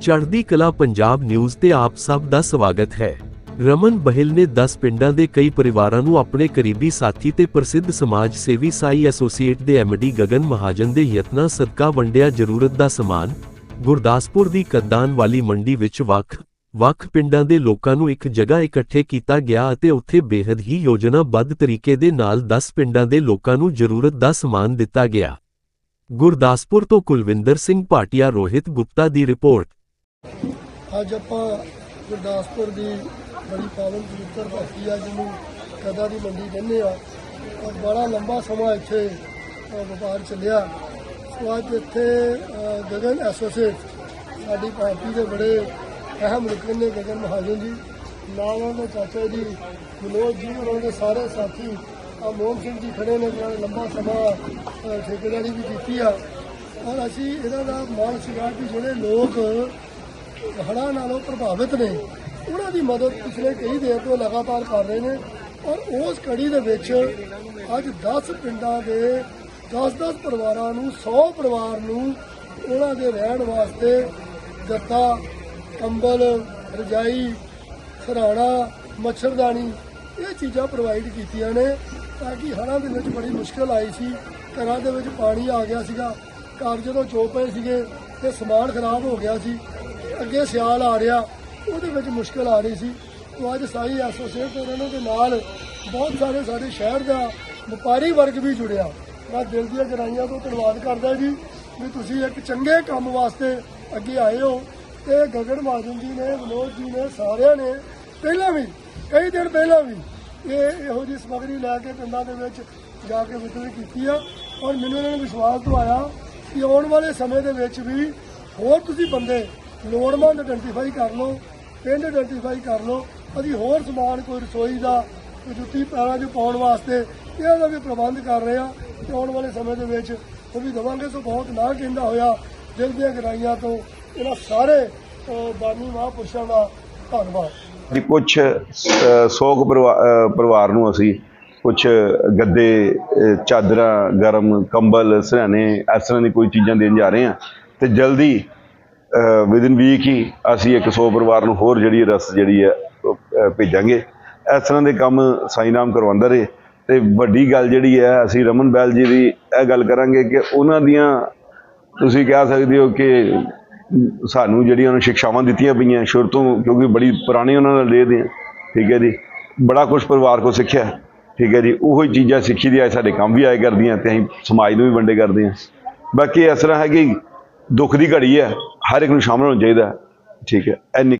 ਚੜ੍ਹਦੀ ਕਲਾ ਪੰਜਾਬ ਨਿਊਜ਼ ਤੇ ਆਪ ਸਭ ਦਾ ਸਵਾਗਤ ਹੈ। ਰਮਨ ਬਹਿਲ ਨੇ 10 ਪਿੰਡਾਂ ਦੇ ਕਈ ਪਰਿਵਾਰਾਂ ਨੂੰ ਆਪਣੇ ਕਰੀਬੀ ਸਾਥੀ ਤੇ ਪ੍ਰਸਿੱਧ ਸਮਾਜ ਸੇਵੀ ਸਾਈ ਐਸੋਸੀਏਟ ਦੇ ਐਮਡੀ ਗਗਨ ਮਹਾਜਨ ਦੇ ਯਤਨਾਂ ਸਦਕਾ ਵੰਡਿਆ ਜ਼ਰੂਰਤ ਦਾ ਸਮਾਨ, ਗੁਰਦਾਸਪੁਰ ਦੀ ਕੱਦਾਨ ਵਾਲੀ ਮੰਡੀ ਵਿੱਚ ਵੱਖ ਵੱਖ ਪਿੰਡਾਂ ਦੇ ਲੋਕਾਂ ਨੂੰ ਇੱਕ ਜਗ੍ਹਾ ਇਕੱਠੇ ਕੀਤਾ ਗਿਆ ਅਤੇ ਉੱਥੇ ਬੇहद ਹੀ ਯੋਜਨਾਬੱਧ ਤਰੀਕੇ ਦੇ ਨਾਲ 10 ਪਿੰਡਾਂ ਦੇ ਲੋਕਾਂ ਨੂੰ ਜ਼ਰੂਰਤ ਦਾ ਸਮਾਨ ਦਿੱਤਾ ਗਿਆ। ਗੁਰਦਾਸਪੁਰ ਤੋਂ ਕੁਲਵਿੰਦਰ ਸਿੰਘ ਭਾਟੀਆ ਰੋਹਿਤ ਗੁਪਤਾ ਦੀ ਰਿਪੋਰਟ। ਅੱਜ ਆਪਾਂ ਗੁਰਦਾਸਪੁਰ ਦੀ ਬੜੀ ਪਾਵਨ ਪਵਿੱਤਰ ਧਰਤੀ ਆ, ਜਿਹਨੂੰ ਕਦਾ ਦੀ ਮੰਡੀ ਕਹਿੰਦੇ ਆ। ਔਰ ਬੜਾ ਲੰਬਾ ਸਮਾਂ ਇੱਥੇ ਵਪਾਰ ਚੱਲਿਆ। ਸੋ ਅੱਜ ਇੱਥੇ ਗਗਨ ਐਸੋਸੀਏਟ, ਸਾਡੀ ਪਾਰਟੀ ਦੇ ਬੜੇ ਅਹਿਮ ਰੁਕਨ ਨੇ ਗਗਨ ਮਹਾਜਨ ਜੀ ਨਾਲ ਉਹਨਾਂ ਦੇ ਚਾਚਾ ਜੀ, ਮਨੋਜ ਜੀ ਉਹਨਾਂ ਦੇ ਸਾਰੇ ਸਾਥੀ ਆ ਮੋਹਨ ਸਿੰਘ ਜੀ ਖੜੇ ਨੇ, ਜਿਹਨਾਂ ਲੰਬਾ ਸਮਾਂ ਠੇਕੇਦਾਰੀ ਵੀ ਕੀਤੀ ਆ। ਔਰ ਅਸੀਂ ਇਹਨਾਂ ਦਾ ਮਾਣ ਸੀਗਾ ਕਿ ਜਿਹੜੇ ਲੋਕ ਹੜ੍ਹਾਂ ਨਾਲੋਂ ਪ੍ਰਭਾਵਿਤ ਨੇ। ਉਹਨਾਂ ਦੀ ਮਦਦ ਪਿਛਲੇ ਕਈ ਦਿਨ ਤੋਂ ਲਗਾਤਾਰ ਕਰ ਰਹੇ ਨੇ ਔਰ ਉਸ ਕੜੀ ਦੇ ਵਿੱਚ ਅੱਜ 10 ਪਿੰਡਾਂ ਦੇ 10-10 ਪਰਿਵਾਰਾਂ ਨੂੰ 100 ਪਰਿਵਾਰ ਨੂੰ ਉਹਨਾਂ ਦੇ ਰਹਿਣ ਵਾਸਤੇ ਗੱਤਾ ਕੰਬਲ, ਰਜਾਈ ਸਰਾਣਾ ਮੱਛਰਦਾਨੀ, ਇਹ ਚੀਜ਼ਾਂ ਪ੍ਰੋਵਾਈਡ ਕੀਤੀਆਂ ਨੇ ਤਾਂ ਕਿ ਹੜ੍ਹਾਂ ਦੇ ਵਿੱਚ ਬੜੀ ਮੁਸ਼ਕਲ ਆਈ ਸੀ। ਘਰਾਂ ਦੇ ਵਿੱਚ ਪਾਣੀ ਆ ਗਿਆ ਸੀਗਾ। ਘਰ ਜਦੋਂ ਚੋ ਪਏ ਸੀਗੇ ਤੇ ਸਮਾਨ ਖਰਾਬ ਹੋ ਗਿਆ ਸੀ। ਅੱਗੇ ਸਿਆਲ ਆ ਰਿਹਾ, ਉਹਦੇ ਵਿੱਚ ਮੁਸ਼ਕਲ ਆ ਰਹੀ ਸੀ। ਤੋਂ ਅੱਜ ਸਾਈ ਐਸੋਸੀਏਟ ਉਹਨਾਂ ਦੇ ਨਾਲ ਬਹੁਤ ਸਾਰੇ ਸਾਡੇ ਸ਼ਹਿਰ ਦਾ ਵਪਾਰੀ ਵਰਗ ਵੀ ਜੁੜਿਆ। ਮੈਂ ਦਿਲ ਦੀਆਂ ਗਰਾਈਆਂ ਤੋਂ ਧੰਨਵਾਦ ਕਰਦਾ ਜੀ ਵੀ ਤੁਸੀਂ ਇੱਕ ਚੰਗੇ ਕੰਮ ਵਾਸਤੇ ਅੱਗੇ ਆਏ ਹੋ ਤੇ ਗਗਨ ਮਹਾਜਨ ਜੀ ਨੇ, ਵਿਨੋਦ ਜੀ ਨੇ, ਸਾਰਿਆਂ ਨੇ ਪਹਿਲਾਂ ਵੀ, ਕਈ ਦਿਨ ਪਹਿਲਾਂ ਵੀ ਇਹ ਇਹੋ ਜਿਹੀ ਸਮੱਗਰੀ ਲੈ ਕੇ ਪਿੰਡਾਂ ਦੇ ਵਿੱਚ ਜਾ ਕੇ ਵਿਤਰਨ ਕੀਤੀ ਆ ਔਰ ਮੈਨੂੰ ਇਹਨਾਂ ਨੇ ਵਿਸ਼ਵਾਸ ਦਵਾਇਆ ਕਿ ਆਉਣ ਵਾਲੇ ਸਮੇਂ ਦੇ ਵਿੱਚ ਵੀ ਹੋਰ ਤੁਸੀਂ ਬੰਦੇ ਲੋੜਵੰਦ ਆਇਡੈਂਟੀਫਾਈ ਕਰ ਲਓ ਪਿੰਡ ਆਇਡੈਂਟੀਫਾਈ ਕਰ ਲਓ ਅਸੀਂ ਹੋਰ ਸਮਾਨ ਕੋਈ ਰਸੋਈ ਦਾ ਕੋਈ ਜੁੱਤੀ ਪੈਰਾਂ 'ਚ ਪਾਉਣ ਵਾਸਤੇ ਇਹਨਾਂ ਦਾ ਵੀ ਪ੍ਰਬੰਧ ਕਰ ਰਹੇ ਆ ਤੇ ਆਉਣ ਵਾਲੇ ਸਮੇਂ ਦੇ ਵਿੱਚ ਉਹ ਵੀ ਦਵਾਂਗੇ। ਸੋ ਬਹੁਤ ਨਾ ਕਹਿੰਦਾ ਹੋਇਆ ਦਿਲ ਦੀਆਂ ਗਹਿਰਾਈਆਂ ਤੋਂ ਇਹਨਾਂ ਸਾਰੇ ਅਹ, ਮਹਾਂਪੁਰਸ਼ਾਂ ਦਾ ਧੰਨਵਾਦ। ਕਿ ਕੁਝ ਸੋਗ ਪਰਿਵਾਰ ਨੂੰ ਅਸੀਂ ਕੁਝ ਗੱਦੇ ਚਾਦਰਾਂ ਗਰਮ ਕੰਬਲ ਸਰਾਣੇ ਇਸ ਤਰ੍ਹਾਂ ਦੀ ਕੋਈ ਚੀਜ਼ਾਂ ਦੇਣ ਜਾ ਰਹੇ ਹਾਂ ਤੇ ਜਲਦੀ ਵਿਦਿਨ ਵੀਕ ਹੀ ਅਸੀਂ ਇੱਕ 100 ਪਰਿਵਾਰ ਨੂੰ ਹੋਰ ਜਿਹੜੀ ਰਸ ਜਿਹੜੀ ਹੈ ਭੇਜਾਂਗੇ। ਇਸ ਤਰ੍ਹਾਂ ਦੇ ਕੰਮ ਸਾਈਨਾਮ ਕਰਵਾਉਂਦਾ ਰਹੇ। ਤੇ ਵੱਡੀ ਗੱਲ ਜਿਹੜੀ ਹੈ, ਅਸੀਂ ਰਮਨ ਬੈਲ ਜੀ ਦੀ ਇਹ ਗੱਲ ਕਰਾਂਗੇ ਕਿ ਉਹਨਾਂ ਦੀਆਂ ਤੁਸੀਂ ਕਹਿ ਸਕਦੇ ਹੋ ਕਿ ਸਾਨੂੰ ਜਿਹੜੀਆਂ ਉਹਨਾਂ ਸਿੱਖਿਆਵਾਂ ਦਿੱਤੀਆਂ ਪਈਆਂ ਸ਼ੁਰੂ ਤੋਂ, ਕਿਉਂਕਿ ਬੜੀ ਪੁਰਾਣੀ ਉਹਨਾਂ ਨਾਲ ਰਹੇ ਦੇ ਠੀਕ ਹੈ ਜੀ। ਬੜਾ ਕੁਝ ਪਰਿਵਾਰ ਕੋ ਸਿੱਖਿਆ, ਠੀਕ ਹੈ ਜੀ। ਉਹੋ ਹੀ ਚੀਜ਼ਾਂ ਸਿੱਖੀ ਦੀਆਂ ਸਾਡੇ ਕੰਮ ਵੀ ਆਏ ਕਰਦੀਆਂ ਤੇ ਅਸੀਂ ਸਮਾਜ ਨੂੰ ਵੀ ਵੰਡੇ ਕਰਦੇ ਹਾਂ। ਬਾਕੀ ਇਸ ਤਰ੍ਹਾਂ ਹੈ ਕਿ ਦੁੱਖ ਦੀ ਘੜੀ ਹੈ ਹਰ ਇੱਕ ਨੂੰ ਸ਼ਾਮਲ ਹੋਣਾ ਚਾਹੀਦਾ ਠੀਕ ਹੈ ਐਨੀ